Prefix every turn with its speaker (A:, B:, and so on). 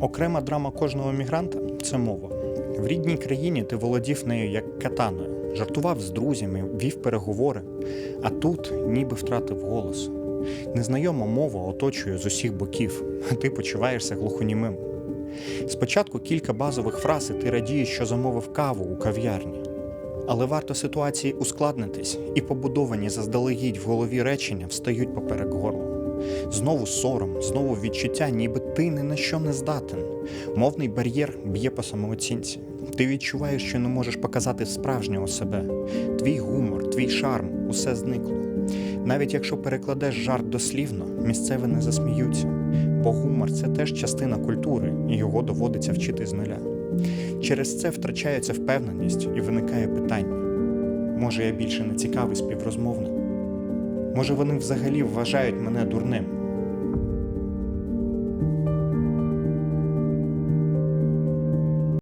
A: Окрема драма кожного мігранта це мова. В рідній країні ти володів нею як катаною, жартував з друзями, вів переговори, а тут ніби втратив голос. Незнайома мова оточує з усіх боків, а ти почуваєшся глухонімим. Спочатку кілька базових фраз, і ти радієш, що замовив каву у кав'ярні. Але варто ситуації ускладнитись, і побудовані заздалегідь в голові речення встають поперек горла. Знову сором, знову відчуття, ніби ти ні на що не здатен. Мовний бар'єр б'є по самооцінці. Ти відчуваєш, що не можеш показати справжнього себе. Твій гумор, твій шарм усе зникло. Навіть якщо перекладеш жарт дослівно, місцеві не засміються, бо гумор це теж частина культури, і його доводиться вчити з нуля. Через це втрачається впевненість і виникає питання: може, я більше не цікавий співрозмовник? Може, вони взагалі вважають мене дурним?